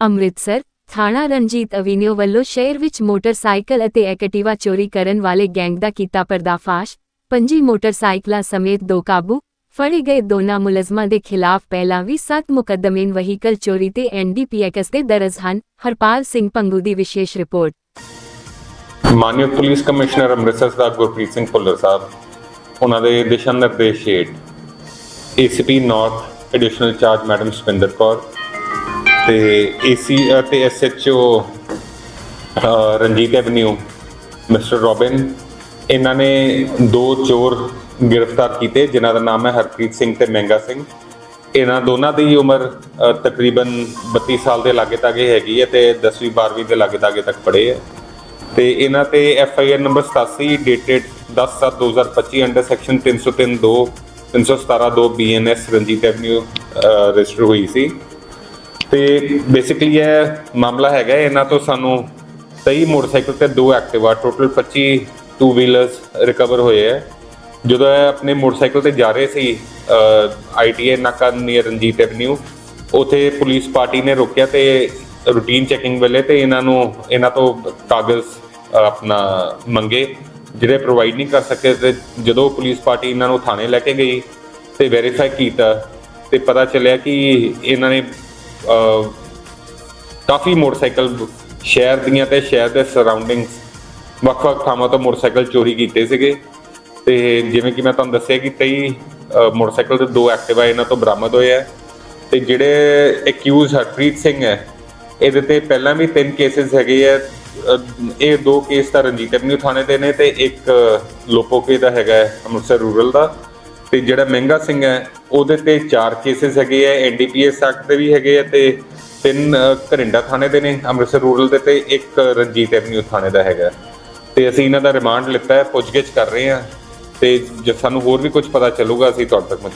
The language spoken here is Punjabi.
ਅੰਮ੍ਰਿਤਸਰ, ਥਾਣਾ ਰਣਜੀਤ ਅਵੀਨਿਓ ਵੱਲੋਂ ਸ਼ਹਿਰ ਵਿੱਚ ਮੋਟਰਸਾਈਕਲ ਅਤੇ ਐਕਟਿਵਾ ਚੋਰੀ ਕਰਨ ਵਾਲੇ ਗੈਂਗ ਦਾ ਕੀਤਾ ਪਰਦਾਫਾਸ਼, ਪੰਜੀ ਮੋਟਰਸਾਈਕਲਾਂ ਸਮੇਤ ਦੋ ਕਾਬੂ, ਫੜੇ ਗਏ ਦੋਨਾਂ ਮੁਲਜ਼ਮਾਂ ਦੇ ਖਿਲਾਫ ਪਹਿਲਾਂ ਵੀ 7 ਮੁਕੱਦਮੇਨ ਵਹੀਕਲ ਚੋਰੀ ਤੇ ਐਨਡੀਪੀਐਕਸ ਦੇ ਦਰਜ ਹਨ, ਹਰਪਾਲ ਸਿੰਘ ਪੰਗੂ ਦੀ ਵਿਸ਼ੇਸ਼ ਰਿਪੋਰਟ। ਮਾਨਯੋਗ ਪੁਲਿਸ ਕਮਿਸ਼ਨਰ ਅੰਮ੍ਰਿਤਸਰ ਦਾ ਗੁਰਪ੍ਰੀਤ ਸਿੰਘ ਭੁੱਲਰ ਸਾਹਿਬ, ਉਹਨਾਂ ਦੇ ਦਿਸ਼ਾ ਨਿਰਦੇਸ਼ ਹੇਠ ACP north additional charge madam Supinder Kaur ਤੇ ਏਸੀ ਅਤੇ SHO Ranjit Avenue Mr Robin. ਇਹਨਾਂ ਨੇ ਦੋ ਚੋਰ ਗ੍ਰਿਫਤਾਰ ਕੀਤੇ, ਜਿਨ੍ਹਾਂ ਦਾ ਨਾਮ ਹੈ ਹਰਪ੍ਰੀਤ ਸਿੰਘ ਤੇ ਮਹਿੰਗਾ ਸਿੰਘ। ਇਹਨਾਂ ਦੋਨਾਂ ਦੀ ਉਮਰ ਤਕਰੀਬਨ 32 ਸਾਲ ਦੇ ਲਾਗੇ ਤਾਗੇ ਹੈਗੀ ਹੈ ਤੇ 10ਵੀਂ 12ਵੀਂ ਦੇ ਲਾਗੇ ਤਾਗੇ ਤੱਕ ਪੜ੍ਹੇ ਹੈ। ਤੇ ਇਹਨਾਂ ਤੇ F I R number 87 dated 10/7/2025 under section 303 2 317 2 BNS Ranjit Avenue register ਹੋਈ ਸੀ। ਤੇ ਬੇਸਿਕਲੀ ਇਹ ਮਾਮਲਾ ਹੈਗਾ ਇਹਨਾਂ ਤੋਂ ਸਾਨੂੰ 23 ਮੋਟਰਸਾਈਕਲ ਤੇ ਦੋ Activa total 25 two wheelers recover ਹੋਏ ਹੈ। ਜਦੋਂ ਇਹ ਆਪਣੇ ਮੋਟਰਸਾਈਕਲ ਤੇ ਜਾ ਰਹੇ ਸੀ ਆਈਟੀਏ ਨਾਕਾ ਨੀਅਰ ਰਣਜੀਤ ਐਵਨਿਊ ਉਥੇ ਪੁਲਿਸ ਪਾਰਟੀ ਨੇ ਰੋਕਿਆ ਤੇ ਰੂਟੀਨ ਚੈਕਿੰਗ ਵੇਲੇ ਤੇ ਇਹਨਾਂ ਨੂੰ, ਇਹਨਾਂ ਤੋਂ ਕਾਗਜ਼ ਆਪਣਾ ਮੰਗੇ, ਜਿਹੜੇ ਪ੍ਰੋਵਾਈਡ ਨਹੀਂ ਕਰ ਸਕੇ ਤੇ ਜਦੋਂ ਪੁਲਿਸ ਪਾਰਟੀ ਇਹਨਾਂ ਨੂੰ ਥਾਣੇ ਲੈ ਕੇ ਗਈ ਤੇ ਵੈਰੀਫਾਈ ਕੀਤਾ ਤੇ ਪਤਾ ਚੱਲਿਆ ਕਿ ਇਹਨਾਂ ਨੇ ਕਾਫੀ ਮੋਟਰਸਾਈਕਲ ਸ਼ਹਿਰ ਦੀਆਂ ਤੇ ਸ਼ਹਿਰ ਦੇ ਸਰਾਊਂਡਿੰਗਸ ਵੱਖ-ਵੱਖ ਥਾਵਾਂ ਤੋਂ ਮੋਟਰਸਾਈਕਲ ਚੋਰੀ ਕੀਤੇ ਸੀਗੇ। ਤੇ ਜਿਵੇਂ ਕਿ ਮੈਂ ਤੁਹਾਨੂੰ ਦੱਸਿਆ ਕਿ 23 ਮੋਟਰਸਾਈਕਲ ਤੇ ਦੋ ਐਕਟਿਵਾ ਇਹਨਾਂ ਤੋਂ ਬਰਾਮਦ ਹੋਏ ਆ। ਤੇ ਜਿਹੜੇ ਐਕਿਊਜ਼ ਹਰਪ੍ਰੀਤ ਸਿੰਘ ਹੈ ਇਹਦੇ ਤੇ ਪਹਿਲਾਂ ਵੀ ਤਿੰਨ ਕੇਸਿਸ ਹੈਗੇ ਆ। ਇਹ ਦੋ ਕੇਸ ਤਾਂ ਰਣਜੀਤ ਐਵਨਿਊ ਥਾਣੇ ਦੇ ਨੇ ਤੇ ਇੱਕ ਲੋਪੋਕੇ ਦਾ ਹੈਗਾ ਹੈ, ਅੰਮ੍ਰਿਤਸਰ ਰੂਰਲ ਦਾ। ਤੇ ਜਿਹੜਾ ਮਹਿੰਗਾ ਸਿੰਘ ਹੈ, ਉਹਦੇ ਤੇ ਚਾਰ ਕੇਸਿਸ ਹੈਗੇ ਆ ਐਨਡੀਪੀਐਸ ਐਕਟ ਦੇ ਵੀ ਹੈਗੇ ਆ ਤੇ ਤਿੰਨ ਘਰਿੰਡਾ ਥਾਣੇ ਦੇ ਨੇ, ਅੰਮ੍ਰਿਤਸਰ ਰੂਰਲ ਦੇ ਤੇ ਇੱਕ ਰਣਜੀਤ ਐਵਨਿਊ ਥਾਣੇ ਦਾ ਹੈਗਾ। ਤੇ ਅਸੀਂ ਇਹਨਾਂ ਦਾ ਰਿਮਾਂਡ ਲਿੱਤਾ ਹੈ, ਪੁੱਛਗਿੱਛ ਕਰ ਰਹੇ ਹਾਂ ਤੇ ਜੇ, ਸਾਨੂੰ ਹੋਰ ਵੀ ਕੁਝ ਪਤਾ ਚੱਲੂਗਾ, ਅਸੀਂ ਤੁਹਾਡੇ ਤੱਕ ਪਹੁੰਚਾ